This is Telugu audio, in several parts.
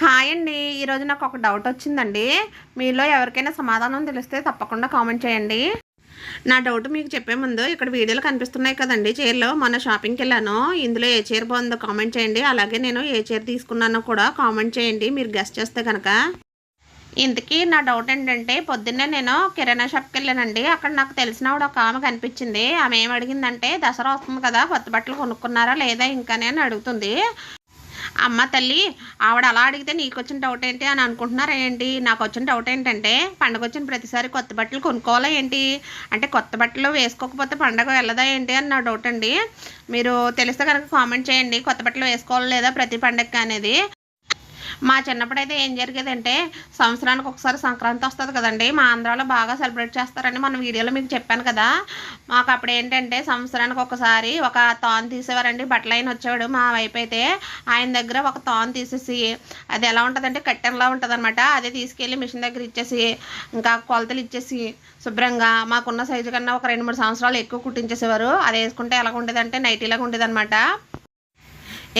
హాయ్ అండి. ఈరోజు నాకు ఒక డౌట్ వచ్చిందండి. మీలో ఎవరికైనా సమాధానం తెలిస్తే తప్పకుండా కామెంట్ చేయండి. నా డౌట్ మీకు చెప్పే ముందు ఇక్కడ వీడియోలు కనిపిస్తున్నాయి కదండి. చీరలు మొన్న షాపింగ్కి వెళ్ళాను. ఇందులో ఏ చీర బాగుందో కామెంట్ చేయండి. అలాగే నేను ఏ చీర తీసుకున్నానో కూడా కామెంట్ చేయండి. మీరు గెస్ట్ చేస్తే కనుక ఇంతకీ నా డౌట్ ఏంటంటే పొద్దున్నే నేను కిరాణా షాప్కి వెళ్ళానండి. అక్కడ నాకు తెలిసిన ఒక ఆమె కనిపించింది. ఆమె ఏం అడిగిందంటే దసరా వస్తుంది కదా కొత్త బట్టలు కొనుక్కున్నారా లేదా ఇంకానే? అని అడుగుతుంది. అమ్మ తల్లి ఆవిడ అలా అడిగితే నీకు వచ్చిన డౌట్ ఏంటి అని అనుకుంటున్నారా ఏంటి? నాకు వచ్చిన డౌట్ ఏంటంటే పండగ వచ్చిన ప్రతిసారి కొత్త బట్టలు కొనుక్కోవాలా ఏంటి? అంటే కొత్త బట్టలు వేసుకోకపోతే పండగ వెళ్ళదా ఏంటి అని నా డౌట్ అండి. మీరు తెలిస్తే కనుక కామెంట్ చేయండి. కొత్త బట్టలు వేసుకోవాలి లేదా ప్రతి పండగకి అనేది. మా చిన్నప్పుడు అయితే ఏం జరిగేదంటే సంవత్సరానికి ఒకసారి సంక్రాంతి వస్తుంది కదండి మా ఆంధ్రాలో బాగా సెలబ్రేట్ చేస్తారని మన వీడియోలో మీకు చెప్పాను కదా. మాకు అప్పుడు ఏంటంటే సంవత్సరానికి ఒకసారి ఒక తాన్ తీసేవారండి బట్టలు అయిన వచ్చేవాడు మా వైపు అయితే. ఆయన దగ్గర ఒక తాన్ తీసేసి అది ఎలా ఉంటుందంటే కట్టెన్లా ఉంటుంది అనమాట అదే తీసుకెళ్ళి మిషన్ దగ్గర ఇచ్చేసి ఇంకా కొలతలు ఇచ్చేసి శుభ్రంగా మాకున్న సైజు కన్నా ఒక రెండు మూడు సంవత్సరాలు ఎక్కువ కుట్టించేసేవారు. అది వేసుకుంటే ఎలా ఉండేదంటే నైటీలాగా ఉండేదన్నమాట.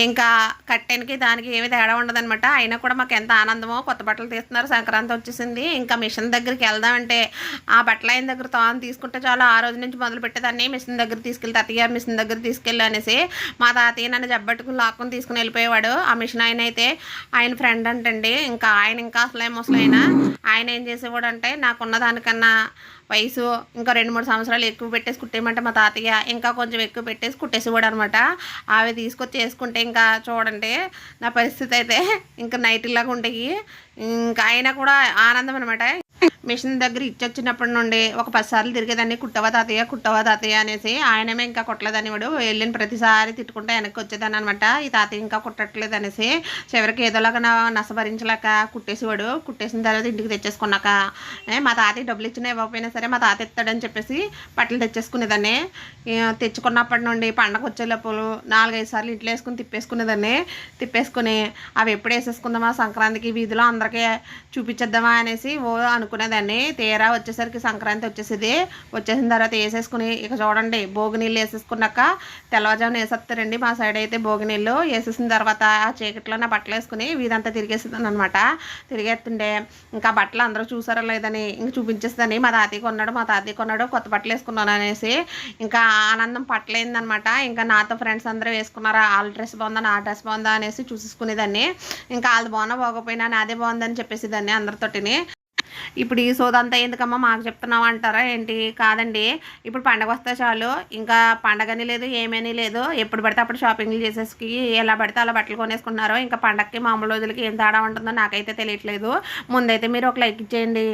ఇంకా కట్టెనికి దానికి ఏమి తేడా ఉండదనమాట అయినా కూడా మాకు ఎంత ఆనందమో కొత్త బట్టలు తీస్తున్నారు. సంక్రాంతి వచ్చేసింది. ఇంకా మిషన్ దగ్గరికి వెళ్దామంటే ఆ బట్టలు ఆయన దగ్గర తాను తీసుకుంటే చాలా. ఆ రోజు నుంచి మొదలు పెట్టేదాన్ని. మిషన్ దగ్గర తీసుకెళ్ళి తాతయ్య మిషన్ దగ్గర తీసుకెళ్ళి అనేసి మా తాతయ్య నన్ను జబ్బట్టుకుని లాక్కుని తీసుకుని వెళ్ళిపోయేవాడు. ఆ మిషన్ ఆయన అయితే ఆయన ఫ్రెండ్ అంటండి. ఇంకా ఆయన ఇంకా అసలే ముసలైన ఆయన ఏం చేసేవాడు అంటే నాకున్న దానికన్నా వయసు ఇంకా రెండు మూడు సంవత్సరాలు ఎక్కువ పెట్టేసి కుట్టేయమంటే మా తాతయ్య ఇంకా కొంచెం ఎక్కువ పెట్టేసి కుట్టేసేవాడు అనమాట. అవి తీసుకొచ్చి వేసుకుంటే ఇంకా చూడండి నా పరిస్థితి అయితే ఇంకా నైట్ నైటీలాగా ఉంటాయి ఇంకా అయినా కూడా ఆనందం అనమాట. మిషన్ దగ్గర ఇచ్చొచ్చినప్పటి నుండి ఒక పది సార్లు తిరిగేదాన్ని కుట్టవా తాతయ్య కుట్టవా తాతయ్య అనేసి ఆయనమే ఇంకా కుట్టలేదని వాడు వెళ్ళిన ప్రతిసారి తిట్టుకుంటే వెనక్కి వచ్చేదాన్ని అనమాట ఈ తాతయ్య ఇంకా కుట్టట్లేదు అనేసి చివరికి ఏదోలాగా నా కుట్టేసేవాడు కుట్టేసిన తర్వాత ఇంటికి తెచ్చేసుకున్నాక మా తాతయ్య డబ్బులు ఇచ్చినా ఇవ్వకపోయినా సరే మా తాత ఇస్తాడని చెప్పేసి బట్టలు తెచ్చేసుకునేదాన్ని. తెచ్చుకున్నప్పటి నుండి పండగ వచ్చేటప్పుడు నాలుగైదు సార్లు ఇంట్లో వేసుకుని తిప్పేసుకునేదాన్ని. తిప్పేసుకుని అవి ఎప్పుడు వేసేసుకుందామా సంక్రాంతికి వీధిలో అందరికీ చూపించేద్దామా అనేసి ఓ అనుకునేదాన్ని తీరా వచ్చేసరికి సంక్రాంతి వచ్చేసింది. వచ్చేసిన తర్వాత వేసేసుకుని ఇక చూడండి భోగి నీళ్ళు వేసేసుకున్నాక తెల్లవారుజామున వేసేస్తారండి మా సైడ్ అయితే భోగి నీళ్ళు. వేసేసిన తర్వాత ఆ చీకట్లో నా బట్టలు వేసుకుని వీధంతా తిరిగేస్తుంది అనమాట తిరిగేస్తుండే ఇంకా బట్టలు అందరూ చూసారో లేదని ఇంక చూపించేస్తుందని మా తాతయ్య కొన్నాడు మా తాతయ్య కొన్నాడు కొత్త బట్టలు వేసుకున్నాను అనేసి ఇంకా ఆనందం పట్టలేదనమాట ఇంకా నాతో ఫ్రెండ్స్ అందరూ వేసుకున్నారా వాళ్ళ డ్రెస్ బాగుందా నా డ్రెస్ బాగుందా అనేసి చూసేసుకునేదాన్ని. ఇంకా వాళ్ళది బాగున్నా పోకపోయినా నాదే బాగుందని చెప్పేసి దాన్ని అందరితోటిని. ఇప్పుడు ఈ సోదంతా ఎందుకమ్మా మాకు చెప్తున్నావు అంటారా ఏంటి? కాదండి. ఇప్పుడు పండగ వస్తే చాలు. ఇంకా పండగని లేదు ఏమని లేదు. ఎప్పుడు పడితే అప్పుడు షాపింగ్లు చేసేసి ఎలా పడితే అలా బట్టలు కొనేసుకున్నారో ఇంకా పండగకి మామూలు రోజులకి ఏం తేడా ఉంటుందో నాకైతే తెలియట్లేదు. ముందైతే మీరు ఒక లైక్ ఇచ్చేయండి.